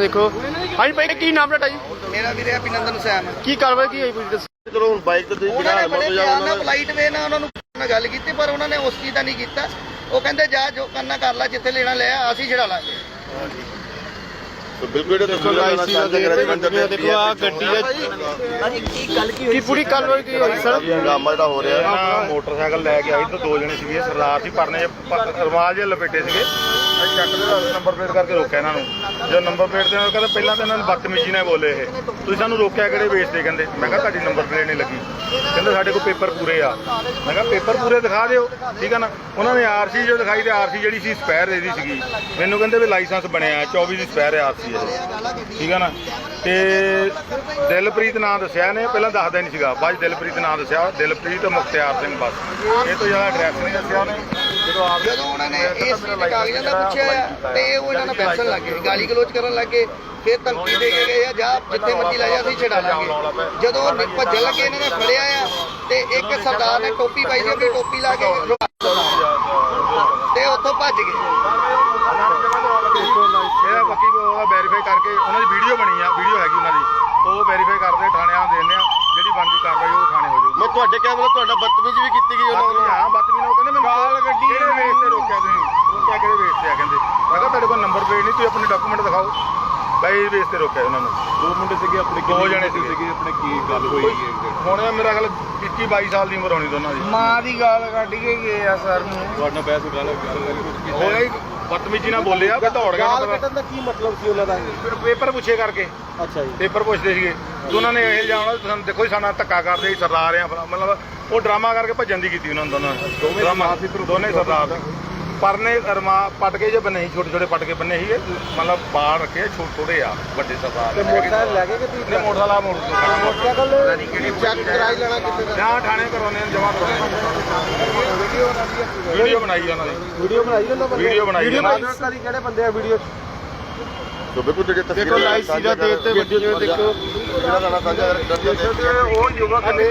ਦੇਖੋ। ਹਾਂਜੀ ਭਾਈ ਕੀ ਨਾਮ ਤੁਹਾਡਾ ਜੀ? ਮੇਰਾ ਵੀਰੇ ਅਭਿਨੰਦਨ ਸੈਮ ਕੀ ਕਾਰਵਾਈ ਕੀ ਹੋਈ ਪੁਲਿਸ ਚਲੋ ਹੁਣ ਬਾਈਕ ਤੇ ਤੁਸੀਂ ਉਹਨਾਂ ਜਿਹੜਾ ਨੇ ਬੜੇ ਪਿਆਰ ਨਾਲ ਜਾਂ ਪੋਲਾਈਟ ਵੇ ਨਾਲ ਉਹਨਾਂ ਨੂੰ ਨਾਲ ਗੱਲ ਕੀਤੀ ਪਰ ਉਹਨਾਂ ਨੇ ਉਸ ਚੀਜ਼ ਦਾ ਨਹੀਂ ਕੀਤਾ। ਉਹ ਕਹਿੰਦੇ ਜਾ ਜੋ ਕਰਨਾ ਕਰ ਲੈ ਜਿੱਥੇ ਲੈਣਾ ਲੈ ਆ, ਅਸੀਂ ਛੜਾ ਲਾਂਗੇ। ਬਿਲਕੁਲ ਜਿਹੜਾ ਦੇਖੋ ਲਾਈਸੀ ਦਾ ਦੇਖੋ ਆ ਗੱਡੀ ਹੈ। ਕੀ ਪੂਰੀ ਕਾਰਵਾਈ ਕੀ ਹੋਈ ਸਰ? ਹੰਗਾਮਾ ਜਿਹੜਾ ਹੋ ਰਿਹਾ। ਮੋਟਰਸਾਈਕਲ ਲੈ ਕੇ ਆਈ ਤਾਂ ਦੋ ਜਣੇ ਸੀਗੇ ਸਰਦਾਰ ਸੀ ਪਰਨੇ ਰਮਾਲ ਜਿਹੇ ਲਪੇਟੇ ਸੀਗੇ। ਅਸੀਂ ਚੱਕ ਦੇ ਨੰਬਰ ਪਲੇਟ ਕਰਕੇ ਰੋਕਿਆ ਇਹਨਾਂ ਨੂੰ। ਜਦੋਂ ਨੰਬਰ ਪਲੇਟ ਤੇ ਕਹਿੰਦਾ ਪਹਿਲਾਂ ਤਾਂ ਇਹਨਾਂ ਨੇ ਬਦਤਮੀਜ਼ੀ ਨਾਲ ਬੋਲੇ ਇਹ। ਤੁਸੀਂ ਸਾਨੂੰ ਰੋਕਿਆ ਕਿਹੜੇ ਵੇਚਦੇ ਕਹਿੰਦੇ? ਮੈਂ ਕਿਹਾ ਤੁਹਾਡੀ ਨੰਬਰ ਪਲੇਟ ਨਹੀਂ ਲੱਗੀ। ਕਹਿੰਦੇ ਸਾਡੇ ਕੋਲ ਪੇਪਰ ਪੂਰੇ ਆ। ਮੈਂ ਕਿਹਾ ਪੇਪਰ ਪੂਰੇ ਦਿਖਾ ਦਿਓ। ਠੀਕ ਆ ਨਾ? ਉਹਨਾਂ ਨੇ ਆਰਸੀ ਜੋ ਦਿਖਾਈ ਤੇ ਆਰਸੀ ਜਿਹੜੀ ਸੀ ਸਪੈਰ ਇਹਦੀ ਸੀਗੀ। ਮੈਨੂੰ ਕਹਿੰਦੇ ਵੀ ਲਾਇਸੈਂਸ ਬਣਿਆ 24 ਦੀ ਸਪੈਰ ਹੈ ਆਰਸੀ ਠੀਕ ਆ ਨਾ? ਤੇ ਦਿਲਪ੍ਰੀਤ ਨਾਂ ਦੱਸਿਆ ਨੇ ਪਹਿਲਾਂ ਦੱਸਦਾ ਨਹੀਂ ਸੀਗਾ। ਬਾਅਦ ਦਿਲਪ੍ਰੀਤ ਨਾਂ ਦੱਸਿਆ, ਦਿਲਪ੍ਰੀਤ ਮੁਖਤਿਆਰ ਸਿੰਘ ਬਸ। ਇਹ ਤੋਂ ਜ਼ਿਆਦਾ ਐਡਰੈਸ ਨਹੀਂ ਦੱਸਿਆ ਉਹਨੇ। ਜਦੋਂ ਉਹਨਾਂ ਨੇ ਇਸ ਚੀਜ਼ ਦੇ ਕਾਗਜ਼ਾਂ ਦਾ ਪੁੱਛਿਆ ਤੇ ਉਹ ਇਹਨਾਂ ਨਾਲ ਬੈਸਣ ਲੱਗ ਗਏ ਗਾਲੀ ਗਲੋਚ ਕਰਨ ਲੱਗ ਗਏ ਫਿਰ ਧਮਕੀ ਦੇ ਕੇ ਗਏ ਆ ਜਾ ਜਿੱਥੇ ਮਰਜ਼ੀ ਲੈ ਜਾ ਅਸੀਂ ਛਡਾ ਲਾਂਗੇ। ਜਦੋਂ ਉਹ ਭੱਜਣ ਲੱਗੇ ਇਹਨਾਂ ਨੇ ਫੜਿਆ ਆ ਤੇ ਇੱਕ ਸਰਦਾਰ ਨੇ ਟੋਪੀ ਪਾਈ ਸੀ ਆਪਣੀ ਟੋਪੀ ਲਾ ਕੇ ਤੇ ਉੱਥੋਂ ਭੱਜ ਗਏ। ਇਹਦਾ ਬਾਕੀ ਉਹਦਾ ਵੈਰੀਫਾਈ ਕਰਕੇ ਉਹਨਾਂ ਦੀ ਵੀਡੀਓ ਬਣੀ ਆ ਵੀਡੀਓ ਹੈਗੀ ਉਹਨਾਂ ਦੀ। ਉਹ ਵੈਰੀਫਾਈ ਕਰਦੇ ਥਾਣਿਆਂ ਦਿੰਦੇ ਆ। ਜਿਹੜੀ ਬਣਦੀ ਕਾਰਵਾਈ ਉਹ ਥਾਣੇ ਹੋ ਜਾਊਗੀ। ਮੈਂ ਤੁਹਾਡੇ ਕਹਿ ਮਤਲਬ ਤੁਹਾਡਾ ਬਦਤਮੀਜ਼ੀ ਵੀ ਕੀਤੀ ਗਈ ਉਹਨਾਂ ਵੱਲੋਂ। ਹਾਂ ਬਾਕੀ ਨੂੰ ਕਹਿੰਦੇ ਮੈਨੂੰ ਗਾਲ ਗੱਡੀ ਕਿਹੜੇ ਵੇਸ ਤੇ ਰੋਕਿਆ ਤੁਸੀਂ? ਰੋਕਿਆ ਕਿਹੜੇ ਵੇਸ ਤੇ ਆ ਕਹਿੰਦੇ? ਮੈਂ ਕਿਹਾ ਤੁਹਾਡੇ ਕੋਲ ਨੰਬਰ ਪਲੇਟ ਨਹੀਂ ਤੁਸੀਂ ਆਪਣੇ ਡਾਕੂਮੈਂਟ ਦਿਖਾਓ। ਬਾਈ ਵੇਸ ਤੇ ਰੋਕਿਆ ਉਹਨਾਂ ਨੂੰ। ਦੋ ਮੁੰਡੇ ਸੀਗੇ ਆਪਣੇ ਦੋ ਜਣੇ ਸੀਗੇ। ਸੀਗੇ ਆਪਣੇ ਕੀ ਗੱਲ ਹੋਈ ਹੈ? ਹੁਣ ਇਹ ਮੇਰਾ ਖਿਆਲ 21 22 ਸਾਲ ਦੀ ਉਮਰ ਹੋਣੀ ਦੋਨਾਂ ਦੀ। ਮਾਂ ਦੀ ਗਾਲ ਕੱਢ ਕੇ ਗਏ ਆ ਸਰ। ਨੂੰ ਤੁਹਾਡਾ ਬਹਿਸ ਗੱਲ ਗੱਲ ਕੁਝ ਉਹ ਇਹ ਬਦਤਮੀਜ਼ੀ ਨਾਲ ਬੋਲਿਆ ਦੌੜ ਗਿਆ ਮਤਲਬ। ਦਾ ਕੀ ਮਤਲਬ ਸੀ ਉਹਨਾਂ ਦਾ ਫਿਰ ਪੇਪਰ ਪੁੱਛੇ ਕਰਕੇ। ਅੱਛਾ ਜੀ। ਪੇਪਰ ਪੁੱਛਦੇ ਸੀਗੇ। ਤੇ ਉਹਨਾਂ ਨੇ ਇਹ ਇਲਜ਼ਾਮ ਤੁਸੀਂ ਦੇਖੋ ਜੀ ਸਾਡਾ ਧੱਕਾ ਕਰਦੇ ਸੀ ਸਰਦਾਰ ਆ ਮਤਲਬ ਉਹ ਡਰਾਮਾ ਕਰਕੇ ਭੱਜਣ ਦੀ ਕੀਤੀ ਉਹਨਾਂ ਨੇ ਦੋਨਾਂ ਡਰਾਮਾ। ਦੋਨੇ ਸਰਦਾਰ ਪਰਨੇ ਰਮਾ ਪਟਕੇ ਜੇ ਸੀ ਛੋਟੇ ਛੋਟੇ ਪਟਕੇ ਬੰਨੇ ਸੀਗੇ। ਮਤਲਬ ਬਾਲ ਰੱਖੇ ਛੋਟੇ ਛੋਟੇ ਆ ਵੱਡੇ ਸਰਦਾਰ। ਤੇ ਮੋਟਰਸਾਈਕਲ ਲੈ ਕੇ ਕਿ ਤੁਸੀਂ ਮੋਟਰਸਾਈਕਲ ਆ ਮੋਟਰਸਾਈਕਲ। ਚੈੱਕ ਕਰਾਈ ਲੈਣਾ ਕਿਤੇ ਨਾ ਥਾਣੇ ਕਰਾਉਣੇ ਜਮਾ ਕਰਾਉਣੇ ਵੀਡੀਓ ਬਣਾਈ ਉਹਨਾਂ ਦੀ ਵੀਡੀਓ ਬਣਾਈ ਉਹਨਾਂ ਬੰਦੇ ਵੀਡੀਓ ਬਣਾਈ ਉਹਨਾਂ ਦੀ ਕਾਰੀ ਕਿਹੜੇ ਬੰਦੇ ਆ ਵੀਡੀਓ ਸੋ ਬਿਲਕੁਲ ਜਿਹੜੇ ਤਸਵੀਰਾਂ ਦੇਖੋ ਲਾਈਸੀ ਦਾ ਦੇ ਤੇ ਵੀਡੀਓ ਦੇਖੋ। ਜਿਹੜਾ ਤੁਹਾਡਾ ਸਾਂਝਾ ਕਰਦੇ ਉਹ ਯੁਵਕ ਨੇ।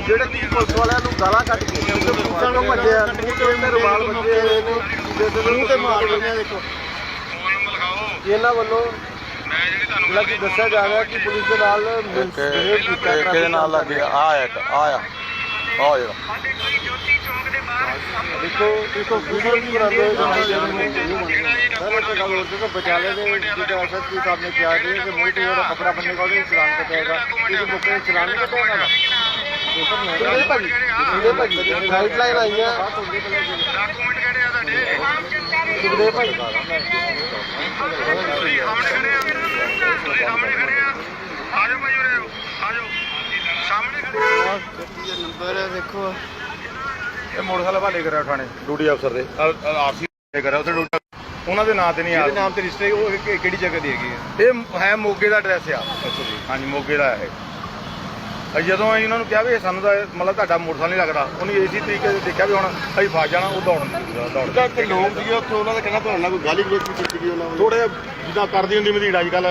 ਜਿਹੜੇ ਤੀ ਪੁਲਿਸ ਵਾਲਿਆਂ ਨੂੰ ਗਾਲਾਂ ਕੱਢ ਕੇ ਪੁਲਿਸਾਂ ਨੂੰ ਭੱਜਿਆ। ਮੂੰਹ ਤੇ ਉਹਨੇ ਰੁਮਾਲ ਬੱਜੇ ਹੋਏ ਨੇ। ਮੂੰਹ ਤੇ ਮਾਰ ਰਹੇ ਨੇ ਦੇਖੋ। ਇਹਨਾਂ ਵੱਲੋਂ ਜਿਹੜਾ ਕਿ ਦੱਸਿਆ ਜਾ ਰਿਹਾ ਕਿ ਪੁਲਿਸ ਦੇ ਨਾਲ ਮਿਸਬਿਹੇਵ ਕੀਤਾ ਕਿਹਦੇ ਨਾਲ ਲੱਗ ਗਿਆ ਆ ਇੱਕ ਆ ਆ। ਆ ਜਿਹੜਾ ਦੇਖੋ ਦੇਖੋ ਵੀਡੀਓ ਵੀ ਬਣਾਉਂਦੇ ਹੋਏ ਦਿਖਾਈ ਦੇ ਰਹੇ ਨੇ ਸਰ ਇੱਕ ਗੱਲ ਹੋਰ ਦੇਖੋ ਬਚਾਲੇ ਦੇ ਜਿਹੜਾ ਐਸਐਸਪੀ ਸਾਹਿਬ ਨੇ ਕਿਹਾ ਕਿ ਕਿ ਮੂੰਹ ਤੇ ਜਿਹੜਾ ਕਪੜਾ ਬੰਨੇਗਾ ਉਹਦੇ ਚਲਾਨ ਕੱਟੇਗਾ ਕਿਉਂਕਿ ਮੌਕੇ ਤੇ ਚਲਾਨ ਨਹੀਂ ਕੱਟੇਗਾ ਨਾ ਭਾਜੀ ਕਿਹੜੇ ਭਾਜੀ ਗਾਈਡ ਲਾਈਨ ਆਈਆਂ ਕਿਹੜੇ ਭਾਜੀ ਨੰਬਰ ਦੇਖੋ ਇਹ ਮੋਟਰਸਾਈਕਲ ਭਾਲੇ ਕਰਿਆ ਥਾਣੇ ਡਿਊਟੀ ਅਫਸਰ ਦੇ। ਆਰਸੀ ਕਰਿਆ ਉੱਥੇ ਡਿਊਟੀ ਉਹਨਾਂ ਦੇ ਨਾਂ ਤੇ ਨਹੀਂ ਆ। ਨਾਮ ਤੇ ਰਜਿਸਟਰ ਉਹ ਕਿ- ਕਿਹੜੀ ਜਗ੍ਹਾ ਦੀ ਹੈਗੀ ਹੈ? ਇਹ ਹੈ ਮੋਗੇ ਦਾ ਐਡਰੈਸ ਆ। ਅੱਛਾ ਜੀ। ਹਾਂਜੀ ਮੋਗੇ ਦਾ ਹੈ ਇਹ। ਅਸੀਂ ਜਦੋਂ ਅਸੀਂ ਉਹਨਾਂ ਨੂੰ ਕਿਹਾ ਵੀ ਇਹ ਸਾਨੂੰ ਤਾਂ ਇਹ- ਮਤਲਬ ਤੁਹਾਡਾ ਮੋਟਰਸਾਈਕਲ ਨਹੀਂ ਲੱਗਦਾ ਉਹਨੇ ਇਸੇ ਤਰੀਕੇ ਦੇ ਦੇਖਿਆ ਵੀ ਹੁਣ ਅਸੀਂ ਫਸ ਜਾਣਾ ਉਹ ਦੌੜਨ ਦੌੜ ਜਿਹੜਾ ਕਿ ਲੋਕ ਸੀਗੇ ਉੱਥੇ ਉਹਨਾਂ ਦਾ ਕਹਿਣਾ ਤੁਹਾਡੇ ਨਾਲ ਕੋਈ ਗਾਲੀ ਗਲੋਚ ਵੀ ਕੀਤੀ ਗਈ ਉਹਨਾਂ ਵੱਲੋਂ ਥੋੜੇ ਜਿੱਦਾਂ ਕਰਦੀ ਹੁੰਦੀ ਮਧੀੜ ਅੱਜ ਕੱਲ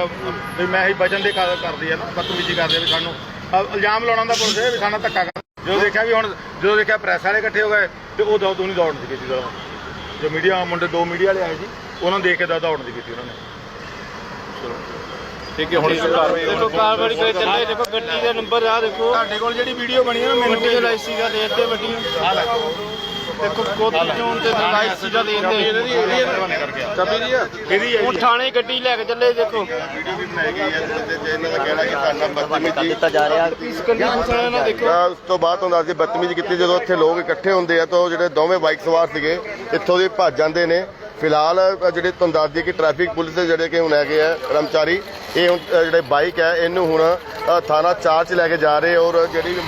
ਵੀ ਮੈਂ ਹੀ ਬਚਨ ਦੇ ਕਰ- ਕਰਦੀ ਆ ਨਾ ਬਦਤਮੀਜ਼ੀ ਕਰਦੇ ਆ ਵੀ ਸਾਨੂੰ ਇਲਜ਼ਾਮ ਲਾਉਣਾ ਦਾ ਪੁਲਿਸ ਇਹ ਵੀ ਸਾਡਾ ਧੱਕਾ ਕਰ ਜਦੋਂ ਦੇਖਿਆ ਵੀ ਹੁਣ ਜਦੋਂ ਦੇਖਿਆ ਪ੍ਰੈਸ ਵਾਲੇ ਇਕੱਠੇ ਹੋ ਗਏ ਤੇ ਉਹ ਦੋ ਨਹੀਂ ਦੌੜਨ ਦੀ ਕੀਤੀ ਦੌੜ ਜੋ ਮੀਡੀਆ ਮੁੰਡੇ ਦੋ ਮੀਡੀਆ ਵਾਲੇ ਆਏ ਸੀ ਉਹਨਾਂ ਨੂੰ ਦੇਖ ਕੇ ਦਾ ਦੌੜਨ ਦੀ ਕੀਤੀ ਉਹਨਾਂ ਨੇ। ਠੀਕ ਹੈ ਹੁਣ ਕਾਰਵਾਈ ਦੇਖੋ ਕਾਰਵਾਈ ਕਰ ਚੱਲੇ ਦੇਖੋ ਗੱਡੀ ਦਾ ਨੰਬਰ ਆ ਦੇਖੋ। ਤੁਹਾਡੇ ਕੋਲ ਜਿਹੜੀ ਵੀਡੀਓ ਬਣੀ ਹੈ ਨਾ ਮੈਨੂੰ ਗੱਡੀ ਲਾਈਸੀ ਦਾ ਵੱਡੀ। ਦੇਖੋ ਕੋਤੀ ਚੋਂ ਤੇ ਲਾਈਸੀ ਦਾ। ਦੇ ਤੇ ਕਬੀ ਜੀ। ਇਹਦੀ ਹੈ ਉਹ ਥਾਣੇ ਗੱਡੀ ਲੈ ਕੇ ਚੱਲੇ ਦੇਖੋ। ਵੀਡੀਓ ਵੀ ਬਣਾਈ ਗਈ ਹੈ ਤੇ ਤੇ ਇਹਨਾਂ ਦਾ ਕਹਿਣਾ ਕਿ ਤੁਹਾਡਾ ਬਦਤਮੀਜ਼ੀ ਇਸ ਗੱਡੀ ਨੂੰ ਸਾਰਾ ਨਾ ਦੇਖੋ। ਤਾਂ ਉਸ ਤੋਂ ਬਾਅਦ ਤੁਹਾਨੂੰ ਦੱਸਦੀ ਬਦਤਮੀਜ਼ੀ ਕੀਤੀ ਜਦੋਂ ਇੱਥੇ ਲੋਕ ਇਕੱਠੇ ਹੁੰਦੇ ਆ ਤਾਂ ਉਹ ਜਿਹੜੇ ਦੋਵੇਂ ਬਾਈਕ ਸਵਾਰ ਸੀਗੇ ਇੱਥੋਂ ਦੀ ਭੱਜ ਜਾਂਦੇ ਨੇ। ਫਿਲਹਾਲ ਜਿਹੜੇ ਤੁਹਾਨੂੰ ਦੱਸ ਦਈਏ ਕਿ ਟ੍ਰੈਫਿਕ ਪੁਲਿਸ ਦੇ ਜਿਹੜੇ ਕਿ ਹੁਣ ਹੈਗੇ ਆ ਕਰਮਚਾਰੀ ਇਹ ਹੁਣ ਜਿਹੜੇ ਬਾਈਕ ਹੈ ਇਹਨੂੰ ਹੁਣ ਥਾਣਾ ਚਾਰ ਚ ਲੈ ਕੇ ਜਾ ਰਹੇ ਔਰ ਜਿਹੜੀ ਅ,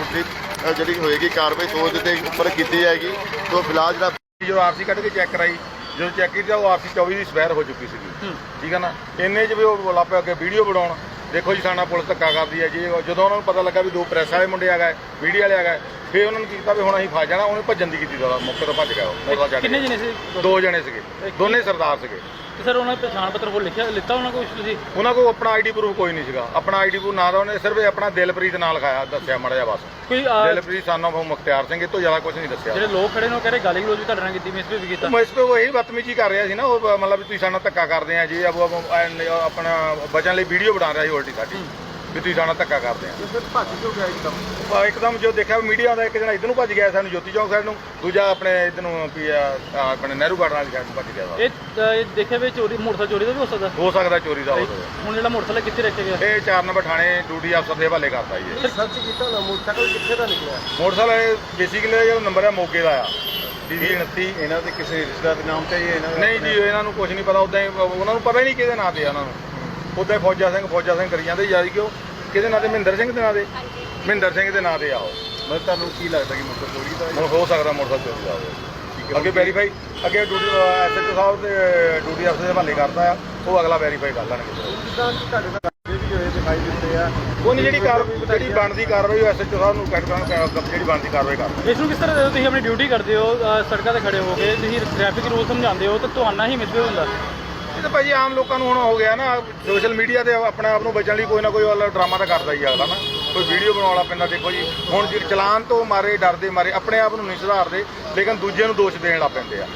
ਜਿਹੜੀ ਹੋਏਗੀ ਕਾਰਵਾਈ ਸੋਚ ਦੇ ਉੱਪਰ ਕੀਤੀ ਜਾਏਗੀ। ਤੋਂ ਫਿਲਹਾਲ ਜਿਹੜਾ ਜਦੋਂ ਆਰਸੀ ਕੱਢ ਕੇ ਚੈੱਕ ਕਰਾਈ ਜਦੋਂ ਚੈੱਕ ਕੀਤੀ ਉਹ ਆਰਸੀ 24 ਦੀ ਸਪੈਰ ਹੋ ਚੁੱਕੀ ਸੀਗੀ। ਠੀਕ ਹੈ ਨਾ? ਇੰਨੇ 'ਚ ਵੀ ਉਹ ਲਾਪੇ ਅੱਗੇ ਵੀਡੀਓ ਬਣਾਉਣ। ਦੇਖੋ ਜੀ ਸਾਡਾ ਪੁਲਿਸ ਧੱਕਾ ਕਰਦੀ ਹੈ ਜੀ। ਜਦੋਂ ਉਹਨਾਂ ਨੂੰ ਪਤਾ ਲੱਗਾ ਵੀ ਦੋ ਪ੍ਰੈਸ ਵਾਲੇ ਮੁੰਡੇ ਆ ਗਏ ਵੀਡੀਓ ਵਾਲੇ ਆ ਗਏ ਫੇਰ ਉਹਨਾਂ ਨੇ ਕੀਤਾ ਵੀ ਹੁਣ ਅਸੀਂ ਫਸ ਜਾਣਾ ਉਹਨੇ ਭੱਜਣ ਦੀ ਕੀਤੀ ਦਾ ਮੌਕੇ ਤੋਂ ਭੱਜ ਗਿਆ ਉਹ ਮੋਟਰਸਾਈਕਲ ਛੱਡ ਕਿੰਨੇ ਕੇ। ਜਣੇ ਸੀ? ਦੋ ਜਣੇ ਸੀਗੇ ਦੋਨੇ ਸਰਦਾਰ ਸੀਗੇ। ਤੇ ਸਰ ਉਹਨਾਂ ਨੇ ਪਛਾਣ ਪੱਤਰ ਕੋਲ ਲਿਖਿਆ ਲਿੱਤਾ ਉਹਨਾਂ ਕੋਲ ਤੁਸੀਂ? ਉਹਨਾਂ ਕੋਲ ਆਪਣਾ ਆਈਡੀ ਪ੍ਰੂਫ ਕੋਈ ਨਹੀਂ ਸੀਗਾ। ਆਪਣਾ ਆਈਡੀ ਪ੍ਰੂਫ ਨਾ ਦਾ ਉਹਨੇ ਸਿਰਫ ਇਹ ਆਪਣਾ ਦਿਲਪ੍ਰੀਤ ਨਾਲ ਲਿਖਾਇਆ ਦੱਸਿਆ ਮੜਾ ਜਿਹਾ ਬਸ। ਕੋਈ ਅਹ, ਦਿਲਪ੍ਰੀਤ ਸਾਨੋ ਬਹੁ ਮੁਖਤਿਆਰ ਸਿੰਘ ਇਹ ਤੋਂ ਜ਼ਿਆਦਾ ਕੁਝ ਨਹੀਂ ਦੱਸਿਆ। ਜਿਹੜੇ ਲੋਕ ਖੜੇ ਨੇ ਉਹ ਕਹਿੰਦੇ ਗਾਲੀ ਗਲੋਚ ਵੀ ਤੁਹਾਡੇ ਨਾਲ ਕੀਤੀ ਮਿਸਬੀ ਵੀ ਕੀਤਾ। ਮੈਂ ਇਸ ਤੇ ਉਹ ਇਹੀ ਬਦਤਮੀਜੀ ਕਰ ਰਿਹਾ ਸੀ ਨਾ ਉਹ ਮਤਲਬ ਵੀ ਤੁਸੀਂ ਸਾਡੇ ਧੱਕਾ ਕਰਦੇ ਆ ਜੀ ਅਬ ਅਬ ਐਨ- ਆਪਣਾ ਬਚਣ ਲਈ ਵੀਡੀਓ ਬਣਾ ਰਿਹਾ ਸੀ ਉਲਟੀ ਸਾਡੀ। ਵੀ ਤੁਸੀਂ ਸਾਡੇ ਧੱਕਾ ਕਰਦੇ ਆ। ਫਿਰ ਭੱਜ ਕਿਉਂ ਗਿਆ ਇੱਕਦਮ? ਬਾ ਇੱਕਦਮ ਜੋ ਦੇਖਿਆ ਮੀਡੀਆ ਦਾ ਇੱਕ ਜਣਾ ਇਧਰ ਨੂੰ ਭੱਜ ਗਿਆ ਸਾਨੂੰ ਜੋਤੀ ਚੌਕ ਸਾਈਡ ਨੂੰ ਦੂਜਾ ਆਪਣੇ ਇਧਰ ਨੂੰ ਵੀ ਆ, ਆ ਆਪਣੇ ਨਹਿਰੂ ਗਾਰਡਨ ਵਾਲੀ ਸਾਈਡ ਨੂੰ ਭੱਜ ਗਿਆ ਵਾ। ਇਹ ਦੇਖਿਆ ਵੀ ਚੋਰੀ ਮੋਟਰਸਾਈਕਲ ਚੋਰੀ ਦਾ ਵੀ ਹੋ ਸਕਦਾ? ਹੋ ਸਕਦਾ ਚੋਰੀ ਦਾ ਹੋਵੇ ਹੁਣ ਜਿਹੜਾ ਮੋਟਰਸਾਈਕਲ ਕਿੱਥੇ ਰੱਖਿਆ ਗਿਆ? ਇਹ 4 ਨੰਬਰ ਥਾਣੇ ਡਿਊਟੀ ਅਫਸਰ ਦੇ ਹਵਾਲੇ ਕਰਤਾ ਜੀ ਇਹ। ਸਰਚ ਕੀਤਾ ਨਾ ਮੋਟਰਸਾਈਕਲ ਕਿੱਥੇ ਦਾ ਨਿਕਲਿਆ? ਮੋਟਰਸਾਈਕਲ ਬੇਸਿਕਲੀ ਜਿਹੜਾ ਨੰਬਰ ਹੈ ਮੋਗੇ ਦਾ ਆ। ਡੀਜੀ 29 ਇਹਨਾਂ ਦੇ ਕਿਸੇ ਰਿਸ਼ਤੇਦਾਰ ਦੇ ਨਾਮ ਤੇ ਹੀ ਇਹਨਾਂ ਨਹੀਂ ਜੀ ਇਹਨਾਂ ਨੂੰ ਕੁਝ ਨਹੀਂ ਪਤਾ ਉਦਾਂ ਹੀ ਉਹਨਾਂ ਨੂੰ ਪਤਾ ਹੀ ਨਹੀਂ ਕਿਹਦੇ ਨਾਂ ਤੇ ਆ ਉਹਨਾਂ ਨੂੰ। ਉਦਾਂ ਹੀ ਫੌਜਾ ਸਿੰਘ ਫੌਜਾ ਸਿੰਘ ਕਰੀ ਜਾਂਦੇ ਯਾਰੀ ਕਿਉਂ? ਕਿਹਦੇ ਨਾਂ ਤੇ? ਮਹਿੰਦਰ ਸਿੰਘ ਦੇ ਨਾਂ ਤੇ? ਮਹਿੰਦਰ ਸਿੰਘ ਦੇ ਨਾਂ ਤੇ ਆ ਉਹ। ਮੈਂ ਤੁਹਾਨੂੰ ਕੀ ਲੱਗਦਾ ਕਿ ਮੋਟਰ ਚੋਰੀ ਦਾ ਹੁਣ ਹੋ ਸਕਦਾ ਮੋਟਰਸਾਈਕਲ ਚੋਰੀ ਦਾ ਹੋਵੇ। ਅੱਗੇ ਵੈਰੀਫਾਈ ਅੱਗੇ ਡਿਊਟੀ ਐਸਐਚਓ ਸਾਹਿਬ ਤੇ ਡਿਊਟੀ ਅਫਸਰ ਦੇ ਹਵਾਲੇ ਕਰਦਾ ਆ। ਉਹ ਅਗਲਾ ਵੈਰੀਫਾਈ ਕਰ ਲੈਣਗੇ। ਜਿੱਦਾਂ ਕਿ ਤੁਹਾਡੇ ਨਾਲ ਅੱਗੇ ਵੀ ਹੋਏ ਦਿਖਾਈ ਦਿੱਤੇ ਆ। ਉਹ ਨਹੀਂ ਜਿਹੜੀ ਕਾਰ ਜਿਹੜੀ ਬਣਦੀ ਕਾਰਵਾਈ ਐਸਐਚਓ ਸਾਹਿਬ ਨੂੰ ਕੱਟ ਜਿਹੜੀ ਬਣਦੀ ਕਾਰਵਾਈ ਕਰਦੇ ਇਸ ਨੂੰ ਕਿਸ ਤਰ੍ਹਾਂ ਤੁਸੀਂ ਆਪਣੀ ਡਿਊਟੀ ਕਰਦੇ ਹੋ ਸੜਕਾਂ ਤੇ ਖੜੇ ਹੋ ਕੇ। ਤੁਸੀਂ ਟ੍ਰੈਫਿਕ ਰੂਲ ਸਮਝਾਉਂਦੇ ਹੋ ਤਾਂ ਤੁਹਾਡਾ ਹੀ ਮਿਸਬੀ ਹੁੰਦਾ। ਇਹ ਤਾਂ ਭਾਜੀ ਆਮ ਲੋਕਾਂ ਨੂੰ ਹੁਣ ਹੋ ਗਿਆ ਨਾ ਸੋਸ਼ਲ ਮੀਡੀਆ ਤੇ ਆਪਣੇ ਆਪ ਨੂੰ ਬਚਣ ਲਈ ਕੋਈ ਨਾ ਕੋਈ ਵਾਲਾ ਡਰਾਮਾ ਤਾਂ ਕਰਦਾ ਹੀ ਅਗਲਾ ਨਾ। ਕੋਈ ਵੀਡੀਓ ਬਣਾਉਣਾ ਪੈਂਦਾ ਦੇਖੋ ਜੀ। ਹੁਣ ਜੇ ਚਲਾਨ ਤੋਂ ਮਾਰੇ, ਡਰਦੇ ਮਾਰੇ, ਆਪਣੇ ਆਪ ਨੂੰ ਨਹੀਂ ਸੁਧਾਰਦੇ, ਲੇਕਿਨ ਦੂਜੇ ਨੂੰ ਦੋਸ਼ ਦੇਣ ਲੱਗ ਪੈਂਦੇ ਆ।